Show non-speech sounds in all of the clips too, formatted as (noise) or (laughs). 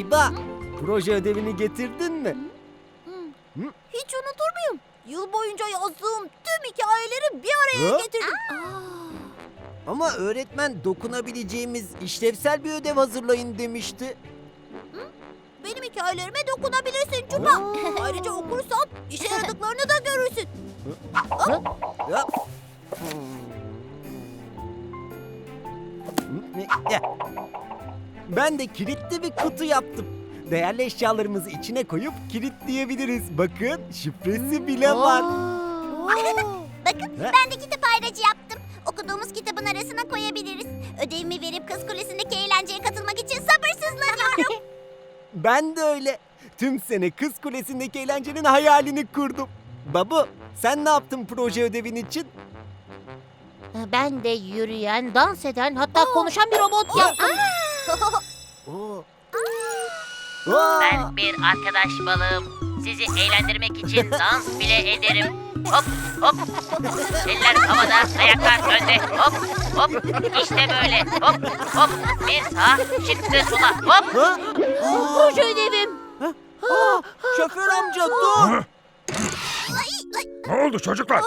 Biba, proje ödevini getirdin mi? Hiç unutur muyum? Yıl boyunca yazdığım tüm hikayeleri bir araya Ha? getirdim. Ama öğretmen dokunabileceğimiz işlevsel bir ödev hazırlayın demişti. Benim hikayelerime dokunabilirsin Çupa. Ayrıca okursan işe yaradıklarını da görürsün. Ya. Ya. Ben de kilitli bir kutu yaptım. Değerli eşyalarımızı içine koyup kilitleyebiliriz. Bakın şifresi bile var. (laughs) Bakın Ha? ben de kitap ayracı yaptım. Okuduğumuz kitabın arasına koyabiliriz. Ödevimi verip Kız Kulesi'ndeki eğlenceye katılmak için sabırsızlanıyorum. (laughs) Ben de öyle. Tüm sene Kız Kulesi'ndeki eğlencenin hayalini kurdum. Babu, sen ne yaptın proje ödevin için? Ben de yürüyen, dans eden, hatta konuşan bir robot yaptım. Oo. Aa! Ben bir arkadaş balığım. Sizi eğlendirmek için dans bile ederim. Hop hop. Eller havada, ayaklar önde. Hop hop. İşte böyle. Hop hop. Bir sağa, şimdi sola. Hop. Ha? Proje ödevim. Aa, şoför amca dur. Ne oldu çocuklar?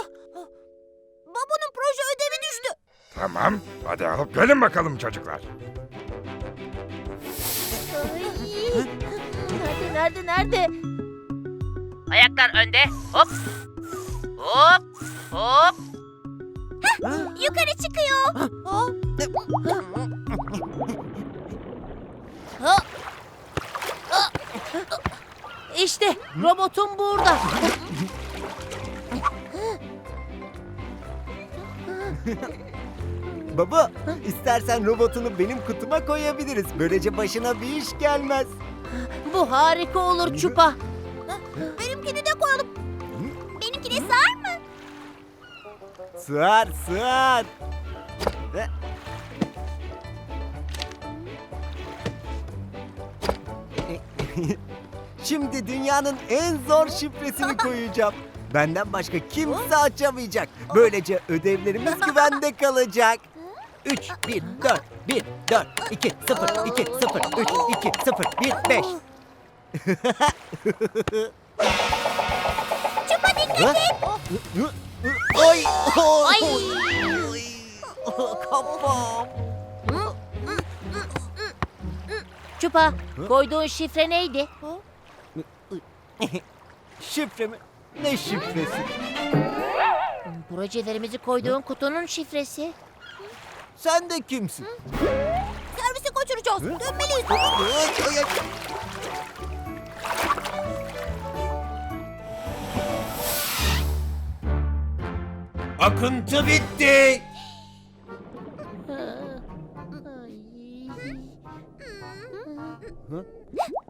Babanın proje ödevi düştü. Tamam, hadi alıp gelin bakalım çocuklar. Nerede, nerede? Ayaklar önde. Hop. Hop. Hop. Yukarı çıkıyor. İşte robotum burada. Baba, istersen robotunu benim kutuma koyabiliriz. Böylece başına bir iş gelmez. Bu harika olur Çupa. Benimkini de koyalım. Benimkine sığar mı? Sığar, sığar. (laughs) Şimdi dünyanın en zor şifresini (laughs) koyacağım. Benden başka kimse açamayacak. Böylece ödevlerimiz (laughs) güvende kalacak. 3, 1, 4, 1, 4, 2, 0, 2, 0, 3, 2, 0, 1, 5. Çupa dikkat et. Oy! Ay! Oy! Kafam! Çupa, koyduğun şifre neydi? Şifre mi? Ne şifresi? Projelerimizi koyduğun kutunun şifresi. Sen de kimsin? Servisi kaçıracağız. Dönmeliyiz. Akıntı bitti.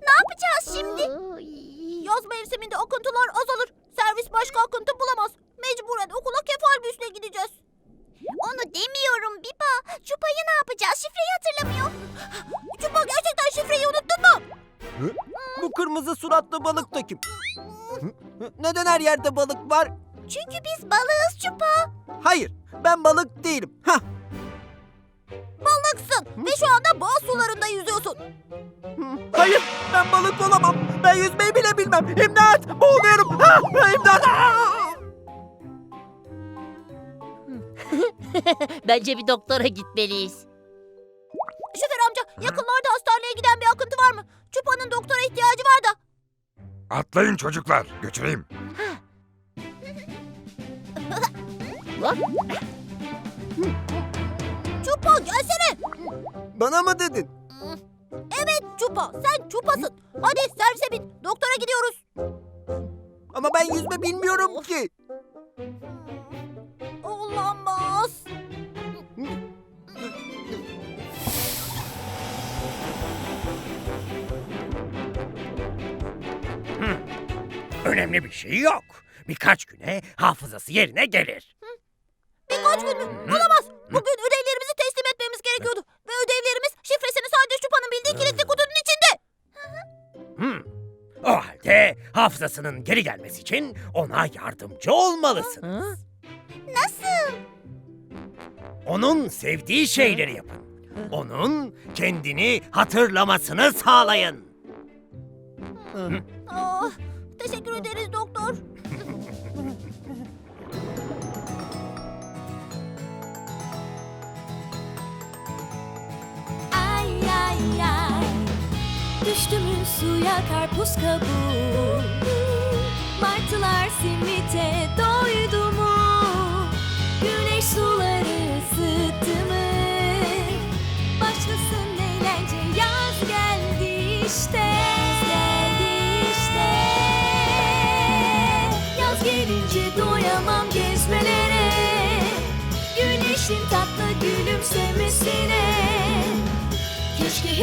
Ne yapacağız şimdi? Yaz mevsiminde akıntılar azalır. Servis başka akıntı bulamaz. Mecburen okula kefal büsle gideceğiz. Onu demiyorum Biba. Çupa'yı ne yapacağız? Şifreyi hatırlamıyor. Çupa gerçekten şifreyi unuttun mu? Hı? Bu kırmızı suratlı balık da kim? Hı? Neden her yerde balık var? Çünkü biz balığız Çupa. Hayır, ben balık değilim. Hah, Balıksın ve şu anda boğaz sularında yüzüyorsun. Hayır, ben balık olamam. Ben yüzmeyi bile bilmem. İmdat, boğuluyorum. Ha, imdat. Aa! (laughs) Bence bir doktora gitmeliyiz. Şoför amca yakınlarda hastaneye giden bir akıntı var mı? Çupa'nın doktora ihtiyacı var da. Atlayın çocuklar, götüreyim. Çupa gelsene. Bana mı dedin? Evet Çupa sen Çupa'sın. Hadi servise bin. Doktora gidiyoruz. Ama ben yüzme bilmiyorum ki. Önemli bir şey yok. Birkaç güne hafızası yerine gelir. Birkaç gün mü? Olamaz. Bugün ödevlerimizi teslim etmemiz gerekiyordu. Ve ödevlerimiz şifresini sadece Çupa'nın bildiği kilitli kutunun içinde. Hmm. O halde hafızasının geri gelmesi için ona yardımcı olmalısınız. Nasıl? Onun sevdiği şeyleri yapın. Onun kendini hatırlamasını sağlayın. Ah, teşekkür ederiz doktor. Ay ay ay Düştü suya karpuz kabuğu Martılar simite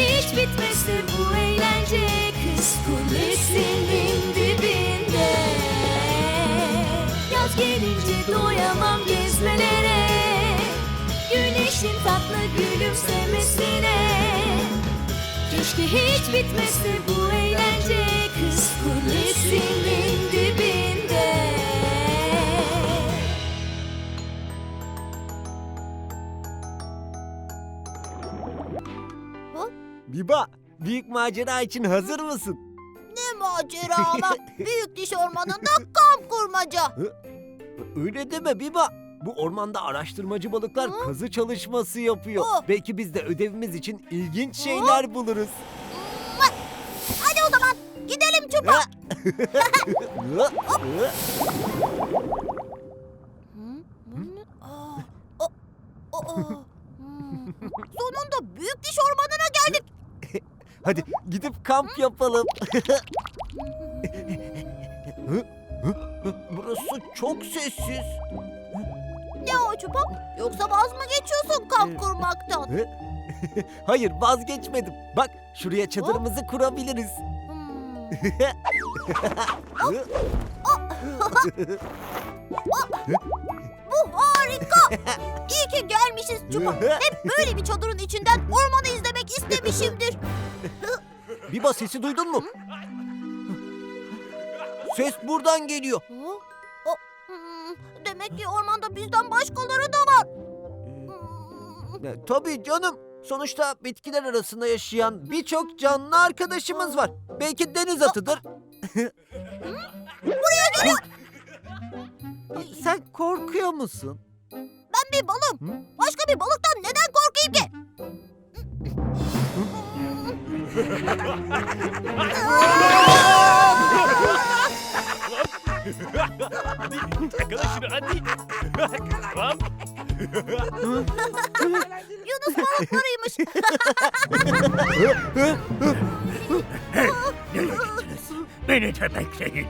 hiç bitmese bu eğlence Kız kulesinin dibinde. Yaz gelince doyamam gezmelere Güneşin tatlı gülümsemesine. Keşke hiç bitmese bu eğlence Kız kulesinin dibinde Biba, büyük macera için hazır mısın? Ne macera ama. (laughs) Büyük diş ormanında kamp kurmaca. Öyle deme Biba. Bu ormanda araştırmacı balıklar Hı? kazı çalışması yapıyor. Oh. Belki biz de ödevimiz için ilginç şeyler buluruz. Hadi o zaman gidelim çupa. (laughs) Ha? Hı? Hı? Aa, o- o- o. Hmm. Sonunda büyük diş ormanına geldik. Hadi gidip kamp yapalım. (laughs) Burası çok sessiz. Ne o çupa? Yoksa vaz mı geçiyorsun kamp kurmaktan? (laughs) Hayır vazgeçmedim. Bak şuraya çadırımızı kurabiliriz. Hmm. (laughs) Bu harika. İyi ki gelmişiz çupa. Hep böyle bir çadırın içinden ormanı izlemek istemişimdir. Biba sesi duydun mu? Ses buradan geliyor. Hı? O, hmm, Demek ki ormanda bizden başkaları da var. Hmm. Ya, tabii canım. Sonuçta bitkiler arasında yaşayan birçok canlı arkadaşımız var. Belki deniz atıdır. Buraya geliyor. Sen korkuyor musun? Ben bir balım. Başka bir balıktan Yunus balıklarıymış. Nereye gittiniz? Beni de bekleyin.